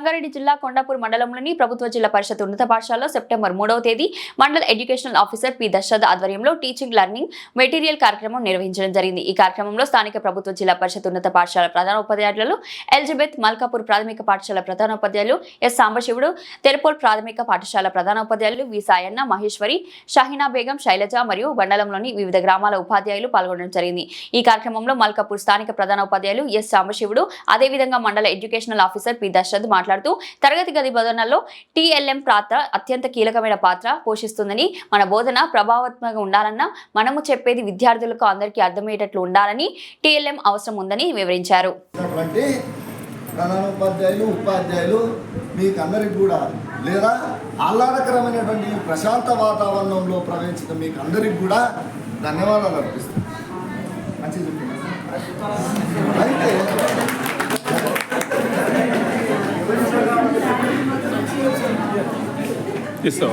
సంగారెడ్డి జిల్లా కొండాపూర్ మండలంలోని ప్రభుత్వ జిల్లా పరిషత్ ఉన్నత పాఠశాలలో సెప్టెంబర్ మూడవ తేదీ మండల ఎడ్యుకేషనల్ ఆఫీసర్ పి దశరథ్ ఆధ్వర్యంలో టీచింగ్ లెర్నింగ్ మెటీరియల్ కార్యక్రమం నిర్వహించడం జరిగింది. ఈ కార్యక్రమంలో స్థానిక ప్రభుత్వ జిల్లా పరిషత్ ఉన్నత పాఠశాల ప్రధానోపాధ్యాయులు ఎలిజబెత్ మల్కాపూర్ ప్రాథమిక పాఠశాల ప్రధానోపాధ్యాయులు ఎస్ సాంబశివుడు తెరపోల్ ప్రాథమిక పాఠశాల ప్రధానోపాధ్యాయులు వి సాయన్న మహేశ్వరి షహీనా బేగం శైలజ మరియు మండలంలోని వివిధ గ్రామాల ఉపాధ్యాయులు పాల్గొనడం జరిగింది. ఈ కార్యక్రమంలో మల్కాపూర్ స్థానిక ప్రధానోపాధ్యాయులు ఎస్ సాంబశివుడు అదేవిధంగా మండల ఎడ్యుకేషనల్ ఆఫీసర్ పి దశరథ్ మాట్లాడుతూ తరగతి గది బోధనలో టీఎల్ఎం పాత్ర అత్యంత కీలకమైన పాత్ర పోషిస్తుందని మన బోధన ప్రభావత్మకంగా ఉండాలన్నా మనము చెప్పేది విద్యార్థులకు అందరికీ అర్థమయ్యేటట్లు ఉండాలని టీఎల్ఎం అవసరం ఉందని వివరించారు. ప్రధానోపాధ్యాయులు ఉపాధ్యాయులు మీకందరికి కూడా లేదా ఆహ్లాదకరమైనటువంటి ప్రశాంత వాతావరణంలో ప్రవేశించిన మీకు అందరికి కూడా ధన్యవాదాలు అర్పిస్తాను మంచిగా ఇస్తాం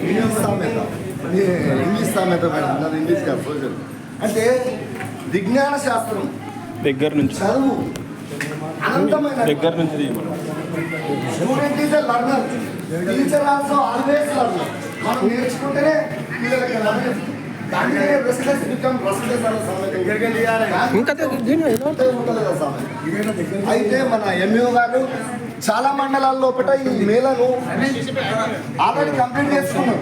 ఇంగ్లీష్ సామెత ఇంగ్లీష్ అంటే విజ్ఞాన శాస్త్రం దగ్గర నుంచి. చదువు. అనంతమైన దగ్గర నుంచి. Student is learner teacher also always learner మనం నేర్చుకుంటేనే పిల్లలకి లర్నర్? అయితే మన ఎంఈఓ గారు చాలా మండలాల లోపల ఈ మేళను ఆల్రెడీ కంప్లీట్ చేసుకున్నాం.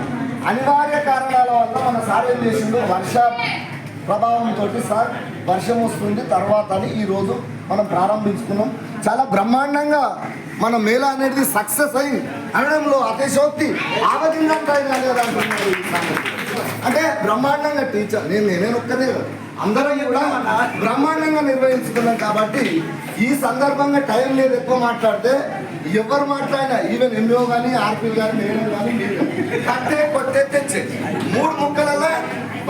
అనివార్య కారణాల వల్ల మన సార్ ఏం చేసిండు వర్ష ప్రభావంతో సార్ వర్షం వస్తుంది తర్వాత అని ఈరోజు మనం ప్రారంభించుకున్నాం. చాలా బ్రహ్మాండంగా మన మేళ అనేది సక్సెస్ అయింది అనడంలో అతిశోక్తి ఆవగిందంటే అంటే బ్రహ్మాండంగా టీచర్ నేను నేనే ఒక్కనే అందరం కూడా బ్రహ్మాండంగా నిర్వహించుకున్నాం కాబట్టి ఈ సందర్భంగా టైం లేదు ఎక్కువ మాట్లాడితే ఎవరు మాట్లాడినా ఈవెన్ ఎంఓ కానీ ఆర్పిల్ కానీ మేడం కానీ కట్టే కొట్టే తెచ్చే. మూడు ముక్కలలో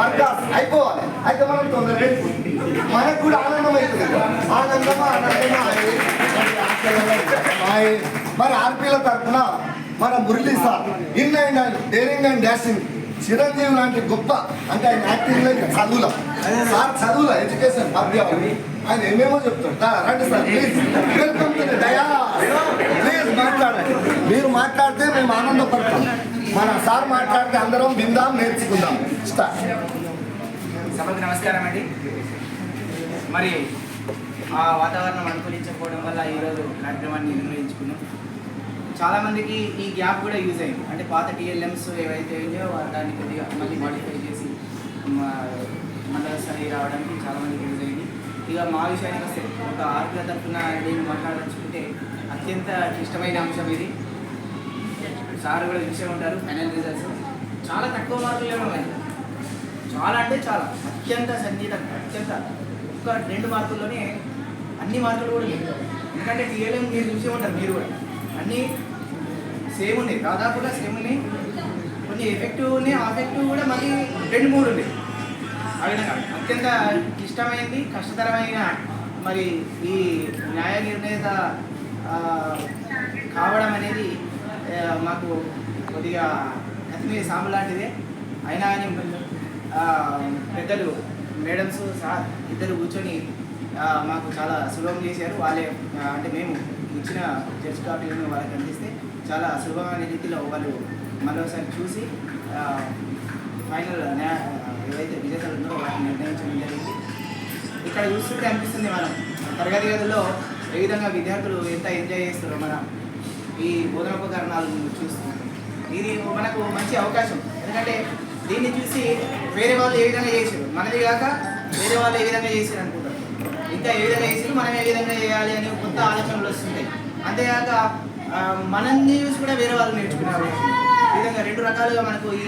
వర్గాస్ అయిపోవాలి. అయితే మనం తొందరగా మనకు కూడా ఆనందం అవుతుంది. ఆనందమా ఆనందమా ఆయే. మరి ఆర్పీలలో మరి ఆర్పీల తరఫున మన Murali sir in and daring and dashing. Chiranjeevi లాంటి గొప్ప అంటే ఆయన యాక్టింగ్లో ఇంకా చదువుల. సార్ చదువుల ఎడ్యుకేషన్ మధ్యవాళ్ళు ఆయన ఏమేమో చెప్తాడు. రండి sir please welcome to Daya please మాట్లాడండి. మీరు మాట్లాడితే మేము ఆనందపడతాం. మన సార్ మాట్లాడితే అందరం విందాం నేర్చుకుందాం. స్టార్ట్ సభకు నమస్కారం అండి. మరి ఆ వాతావరణం అనుకూలించకపోవడం వల్ల ఈరోజు కార్యక్రమాన్ని నిర్వహించుకున్నాం చాలామందికి ఈ గ్యాప్ కూడా యూజ్ అయింది. అంటే పాత టీఎల్ఎమ్స్ ఏవైతే అయ్యో దాన్ని కొద్దిగా మళ్ళీ మాడిఫై చేసి మా- మండల స్థాయి రావడానికి చాలామందికి యూజ్ అయింది. ఇక మా విషయానికి వస్తే ఒక ఆర్పిల తరఫున నేను మాట్లాడదలుచుకుంటే అత్యంత క్లిష్టమైన అంశం ఇది. సార్ కూడా చూసే ఉంటారు ఫైనల్ రిజల్ట్స్ చాలా తక్కువ మార్కులు ఉన్నాయి. చాలా అంటే చాలా. అత్యంత సంగీతం అత్యంత ఒక్క రెండు మార్కుల్లోనే అన్ని మార్కులు కూడా ఎందుకంటే టీఎల్ఎం మీరు చూసే ఉంటారు మీరు కూడా. అన్నీ సేమ్ ఉన్నాయి. దాదాపుగా సేమ్ ఉన్నాయి. కొన్ని ఎఫెక్టివ్ ఉన్నాయి. ఆఫెక్టివ్ కూడా మళ్ళీ రెండు మూడు ఉన్నాయి. ఆ విధంగా. అత్యంత క్లిష్టమైనది కష్టతరమైన మరి ఈ న్యాయ నిర్ణేత కావడం అనేది మాకు కొద్దిగా కత్తిమీద సాము లాంటిదే. అయినా కానీ పెద్దలు మేడమ్స్ సార్ ఇద్దరు కూర్చొని మాకు చాలా సులభం చేశారు. వాళ్ళే అంటే మేము ఇచ్చిన జడ్జ్ కాపీలను వాళ్ళకి అందిస్తే చాలా సులభమైన రీతిలో వాళ్ళు మరోసారి చూసి ఫైనల్ ఏవైతే విజేతలు ఉందో వాళ్ళని నిర్ణయించడం జరిగింది. ఇక్కడ చూస్తుంటే అనిపిస్తుంది మనం తరగతి గదిలో ఏ విధంగా విద్యార్థులు ఎంత ఎంజాయ్ చేస్తారో మన ఈ బోధనోపకరణాలను చూస్తున్నాం. ఇది మనకు మంచి అవకాశం. ఎందుకంటే దీన్ని చూసి వేరే వాళ్ళు ఏ విధంగా చేసారు మనది కాక వేరే వాళ్ళు ఏ విధంగా చేశారు అనుకుంటారు? ఇంకా ఏ విధంగా చేసారు మనం ఏ విధంగా చేయాలి అని కొత్త ఆలోచనలు వస్తుంటాయి. అంతేకాక ఆ, మనల్ని చూసి కూడా వేరే వాళ్ళు నేర్చుకున్నారు. ఈ విధంగా రెండు రకాలుగా మనకు ఈ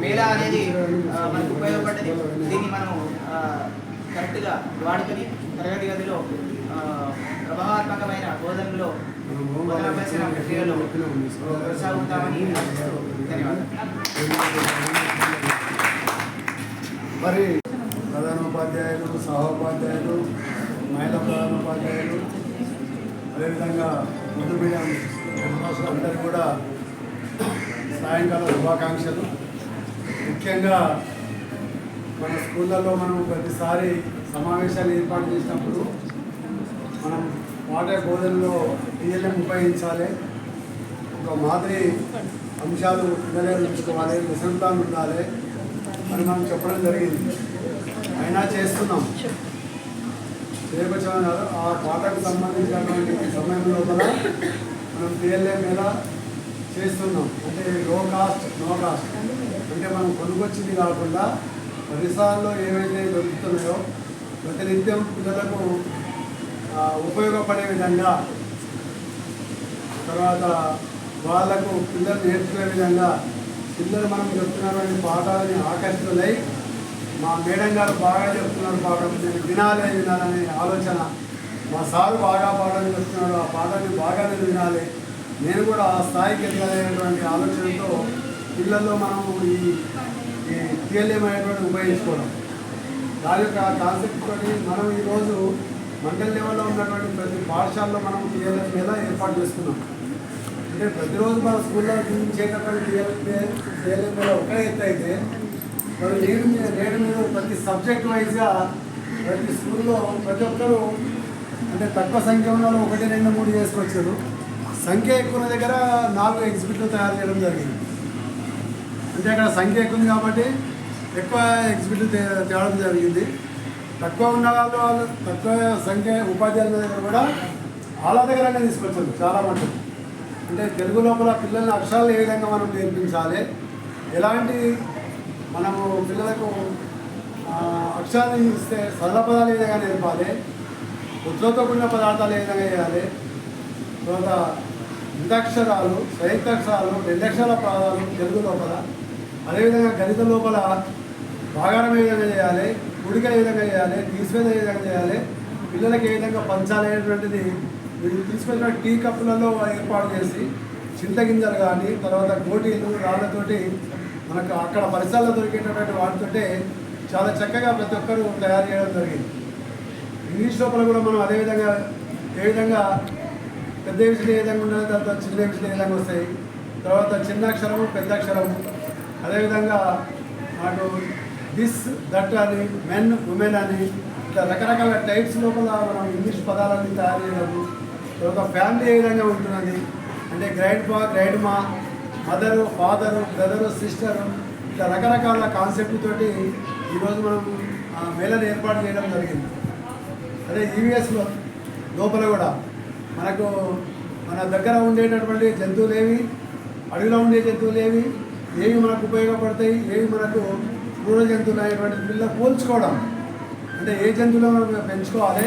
మేళా అనేది మనకు ఉపయోగపడ్డది. దీన్ని మనం కరెక్ట్గా వాడుకొని తరగతి గదిలో ప్రభావాత్మకమైన బోధనలో బోధనాభ్యాసన ప్రక్రియలో కొనసాగుతామని మరి ప్రధానోపాధ్యాయులు సహోపాధ్యాయులు మహిళా ప్రధానోపాధ్యాయులు అదేవిధంగా ముందు అందరికీ కూడా సాయంకాల శుభాకాంక్షలు. ముఖ్యంగా మన స్కూళ్ళల్లో మనం ప్రతిసారి సమావేశాలు ఏర్పాటు చేసినప్పుడు మనం మాట బోధనలో పిఎల్ఎం ఉపయోగించాలి ఒక మాదిరి అంశాలు పిల్లలే ఉంచుకోవాలి లెసన్ ప్లాన్ ఉండాలి అని మనం చెప్పడం జరిగింది. అయినా చేస్తున్నాం. చేయకొచ్చామని ఆ పాటకు సంబంధించినటువంటి సమయం లోపల మనం పిఎల్ఏ మీద చేస్తున్నాం. అంటే లో కాస్ట్ నో కాస్ట్ అంటే మనం కొనుగొచ్చింది కాకుండా పరిసరాల్లో ఏవైతే దొరుకుతున్నాయో ప్రతినిత్యం పిల్లలకు ఉపయోగపడే విధంగా తర్వాత వాళ్ళకు పిల్లలు నేర్చుకునే విధంగా పిల్లలు మనం చెప్తున్నటువంటి పాఠాలని ఆకర్షితులై మా మేడం గారు బాగా చెప్తున్నారు పాఠం నేను వినాలి వినాలనే ఆలోచన. మా సారు బాగా పాఠం చెప్తున్నాడు ఆ పాఠాన్ని బాగా నేను వినాలి. నేను కూడా ఆ స్థాయికి ఎదగాలనేటువంటి ఆలోచనతో పిల్లల్లో మనము ఈ టీఎల్ఎం అనేటువంటి ఉపయోగించుకోవడం. దాని యొక్క కాన్సెప్ట్ తోటి మనం ఈరోజు మండల్ లెవెల్లో ఉన్నటువంటి ప్రతి పాఠశాలలో మనం టీఎల్ఎఫ్ మీద ఏర్పాటు చేస్తున్నాం. అంటే ప్రతిరోజు మన స్కూల్లో చూపించేటటువంటి టీఎల్ఎఫ్ టీఎల్ఎం మీద ఒకే ఎత్తు అయితే మరి నేను మీద నేను మీద ప్రతి సబ్జెక్ట్ వైజ్గా ప్రతి స్కూల్లో ప్రతి ఒక్కరూ అంటే తక్కువ సంఖ్య ఉన్న వాళ్ళు ఒకటి రెండు మూడు చేసుకొచ్చారు. సంఖ్య ఎక్కువ ఉన్న దగ్గర నాలుగు ఎగ్జిబిట్లు తయారు చేయడం జరిగింది. అంటే అక్కడ సంఖ్య ఎక్కువ ఉంది కాబట్టి ఎక్కువ ఎగ్జిబిట్లు తేవడం జరిగింది. తక్కువ ఉన్న వాళ్ళు వాళ్ళు తక్కువ సంఖ్య ఉపాధ్యాయుల దగ్గర కూడా వాళ్ళ దగ్గరనే తీసుకొచ్చారు చాలా మటుకు. అంటే తెలుగు లోపల పిల్లల అక్షరాలు ఏ విధంగా మనం నేర్పించాలి ఎలాంటి మనము పిల్లలకు అక్షరాన్ని అక్షరాలు ఇస్తే సరళ పదాలు ఏ విధంగా నేర్పాలి? ఉద్యోగ కూడిన పదార్థాలు ఏ విధంగా వేయాలి తర్వాత మితాక్షరాలు సంయుక్తాక్షరాలు రెండక్షరాల పదాలు తెలుగు లోపల అదేవిధంగా గణిత లోపల భాగారం ఏ విధంగా చేయాలి? కూడిక ఏ విధంగా చేయాలి? తీసివేత ఏ విధంగా చేయాలి? పిల్లలకి ఏ విధంగా పంచాలి అనేటువంటిది మీరు తీసుకొచ్చిన టీ కప్పులలో ఏర్పాటు చేసి చింతగింజలు కానీ తర్వాత గోటీలు రాళ్ళతోటి మనకు అక్కడ పరిసరాల్లో దొరికేటటువంటి వాటితోటే చాలా చక్కగా ప్రతి ఒక్కరూ తయారు చేయడం జరిగింది. ఇంగ్లీష్ లోపల కూడా మనం అదేవిధంగా ఏ విధంగా పెద్ద విషయం ఏ విధంగా ఉన్నది తర్వాత చిన్న విషయం ఏ విధంగా వస్తాయి తర్వాత చిన్న అక్షరము పెద్ద అక్షరము. అదేవిధంగా మాకు దిస్ దట్ అని మెన్ ఉమెన్ అని ఇట్లా రకరకాల టైప్స్ లోపల మనం ఇంగ్లీష్ పదాలన్నీ తయారు చేయడము. తర్వాత ఫ్యామిలీ ఏ విధంగా ఉంటున్నది అంటే గ్రైండ్ బా గ్రైండ్ మా మదరు ఫాదరు బ్రదరు సిస్టరు ఇట్లా రకరకాల కాన్సెప్ట్ తోటి ఈరోజు మనం ఆ, మేళను ఏర్పాటు చేయడం జరిగింది. అదే ఈవీఎస్లో లోపల కూడా మనకు మన దగ్గర ఉండేటటువంటి జంతువులు ఏవి? అడవిలో ఉండే జంతువులు ఏవి? ఏవి మనకు ఉపయోగపడతాయి? ఏవి మనకు క్రూర జంతువులు అనేటువంటి పిల్లలు పోల్చుకోవడం. అంటే ఏ జంతువులు మనం పెంచుకోవాలి?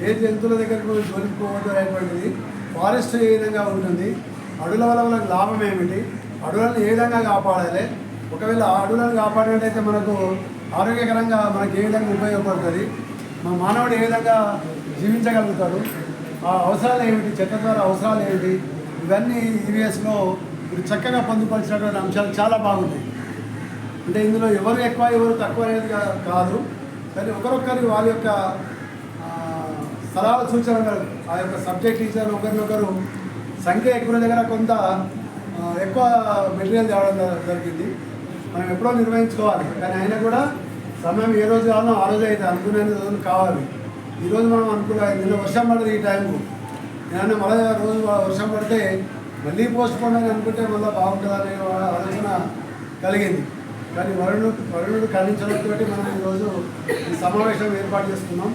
ఏ జంతువుల దగ్గర మనం జోలిపోవద్దు అనేటువంటిది ఫారెస్ట్ ఏ విధంగా ఉంటుంది? అడవుల వల్ల మనకు లాభం ఏమిటి? అడవులను ఏ విధంగా కాపాడాలి? ఒకవేళ ఆ అడవులను కాపాడినట్టయితే మనకు ఆరోగ్యకరంగా మనకి ఏ విధంగా ఉపయోగపడుతుంది? మా మానవుడు ఏ విధంగా జీవించగలుగుతాడు? ఆ అవసరాలు ఏమిటి? చెత్త ద్వారా అవసరాలు ఏమిటి? ఇవన్నీ ఈవీఎస్లో ఇప్పుడు చక్కగా పొందుపరిచినటువంటి అంశాలు చాలా బాగున్నాయి. అంటే ఇందులో ఎవరు ఎక్కువ ఎవరు తక్కువ అనేది కాదు. కానీ ఒకరొకరి వాళ్ళ యొక్క స్థలాల సలహా సూచనలు ఆ యొక్క సబ్జెక్ట్ టీచర్ ఒకరినొకరు సంఖ్య ఎక్కువ దగ్గర కొంత ఎక్కువ మెటీరియల్ తేవడం జరిగింది. మనం ఎప్పుడో నిర్వహించుకోవాలి. కానీ అయినా కూడా సమయం ఏ రోజు కావాలో ఆ రోజు అయితే అనుకునే రోజులు కావాలి. ఈరోజు మనం అనుకున్న నిన్న వర్షం పడదు ఈ టైంకు నేను మళ్ళీ రోజు వర్షం పడితే మళ్ళీ పోస్ట్ పోన్ అని అనుకుంటే మళ్ళీ బాగుంటుందనే ఆలోచన కలిగింది. కానీ వరుణుడు వరుణుడు ఖండించడంతో మనం ఈరోజు ఈ సమావేశం ఏర్పాటు చేసుకున్నాం.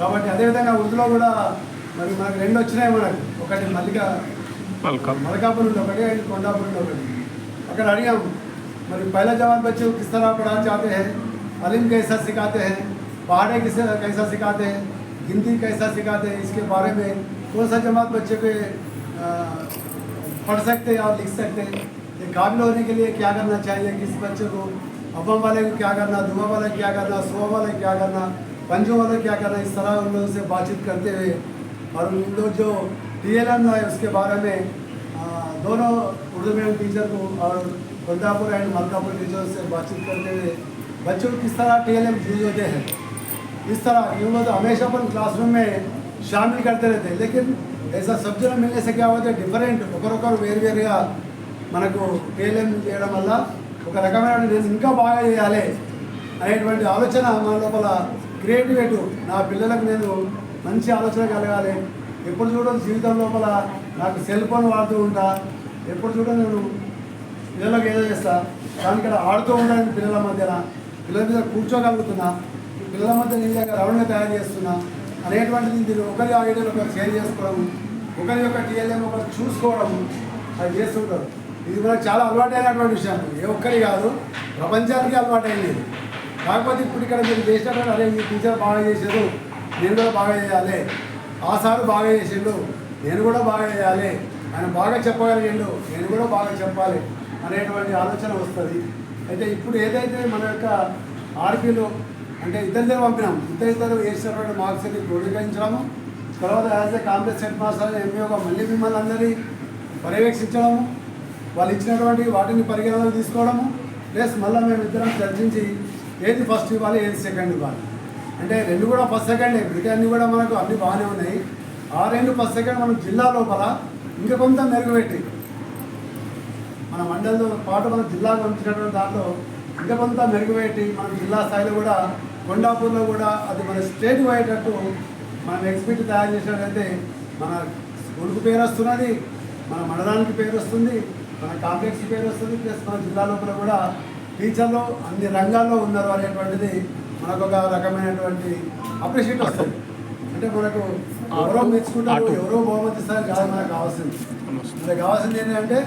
కాబట్టి అదేవిధంగా ఉర్దూలో కూడా మరి మనకు రెండు వచ్చినాయి మనకు. ఒకటి మల్లిక మలకాపురం నుండి ఒకటి అండ్ కొండాపురం నుండి ఒకటి అక్కడ అడిగాం మరి पहला जवान बच्चे को किस तरह पढ़ाना चाहते हैं अलिम कैसा सिखाते हैं पहाड़े किसे कैसा सिखाते हैं हिंदी कैसा सिखाते हैं इसके बारे में कौन सा जमात बच्चे को अ, पढ़ सकते हैं और लिख सकते हैं ये काबिल होने के लिए क्या करना चाहिए किस बच्चे को अव्वम वाले को क्या करना दुआ वाले को क्या करना सुबह वाले को क्या करना पंजों वाले को क्या करना इस तरह उन लोगों से बातचीत करते हुए और उन लोग जो टी है उसके बारे में आ, दोनों उर्दू मीडियम टीचर को और बंदापुर एंड मलकापुर टीचर से बातचीत करते हुए बच्चों को किस तरह टी एल एम यूज होते हैं इस तरह क्यों तो हमेशा अपन क्लासरूम में शामिल करते रहते हैं लेकिन ऐसा सब्जेक्ट मिलने से क्या होता है डिफरेंट ఒకరొకరు వేరువేరుగా మనకు టీఎల్ఎం చేయడం వల్ల ఒక రకమైన నేను ఇంకా బాగా చేయాలి అనేటువంటి ఆలోచన మన లోపల క్రియేటివేటివ్ నా పిల్లలకు నేను మంచి ఆలోచన కలగాలి ఎప్పుడు చూడడం జీవితం లోపల నాకు సెల్ ఫోన్ వాడుతూ ఉంటా. ఎప్పుడు చూడ నేను పిల్లలకు ఏదో చేస్తా. కానీ ఇక్కడ ఆడుతూ ఉండాలని పిల్లల మధ్యన. పిల్లల మీద కూర్చోగలుగుతున్నా. పిల్లల మధ్య నిజంగా రౌండ్గా తయారు చేస్తున్నా. అనేటువంటిది దీన్ని ఒకరి ఐడియాలు ఒకరు షేర్ చేసుకోవడం ఒకరి యొక్క టీఎల్ఎం ఒకరు చూసుకోవడం అది చేస్తుంటారు ఇది మనకు చాలా అలవాటైనటువంటి విషయం. ఏ ఒక్కరి కాదు ప్రపంచానికి అలవాటైంది కాకపోతే ఇప్పుడు ఇక్కడ మీరు చేసినటువంటి అదే మీ టీచర్ బాగా చేశారు నేను కూడా బాగా చేయాలి. ఆ సారు బాగా చేసిండు. నేను కూడా బాగా చేయాలి. ఆయన బాగా చెప్పగలిగిండు. నేను కూడా బాగా చెప్పాలి అనేటువంటి ఆలోచన వస్తుంది. అయితే ఇప్పుడు ఏదైతే మన యొక్క ఆర్పీలు అంటే ఇద్దరిదే పంపినాం. ఇద్దరిద్దరు వేసినటువంటి మార్క్స్ని క్రోడీకరించడము తర్వాత as a Congress head master ఎంపీగా మళ్ళీ మిమ్మల్ని అందరినీ పర్యవేక్షించడము వాళ్ళు ఇచ్చినటువంటి వాటిని పరిగణలోకి తీసుకోవడము ప్లస్ మళ్ళీ మేము ఇద్దరం చర్చించి ఏది ఫస్ట్ ఇవ్వాలి ఏది సెకండ్ ఇవ్వాలి. అంటే రెండు కూడా ఫస్ట్ సెకండ్ మిగతా అన్ని కూడా మనకు అన్ని బాగానే ఉన్నాయి. ఆ రెండు ఫస్ట్ సెకండ్ మనం జిల్లా లోపల ఇంకా కొంత మెరుగుపెట్టి మన మండలితో పాటు మన జిల్లాకు పంపించినటువంటి దాంట్లో ఇంకా కొంత మెరుగుపెట్టి మన జిల్లా స్థాయిలో కూడా కొండాపూర్లో కూడా అది మన స్టేట్ పోయేటట్టు మనం ఎగ్జిబిట్ తయారు చేసినట్లయితే మన స్కూల్కి పేరు వస్తున్నది మన మండలానికి పేరు వస్తుంది మన కాంప్లెక్స్కి పేరు వస్తుంది ప్లస్ మన జిల్లా లోపల కూడా టీచర్లు అన్ని రంగాల్లో ఉన్నారు అనేటువంటిది మనకు ఒక రకమైనటువంటి అప్రిషియేట్ వస్తుంది. అంటే మనకు ఎవరో మెచ్చుకుంటారు ఎవరో బహుమతి ఇస్తారు కాదు మనకు కావాల్సింది. మనకు కావాల్సింది ఏంటంటే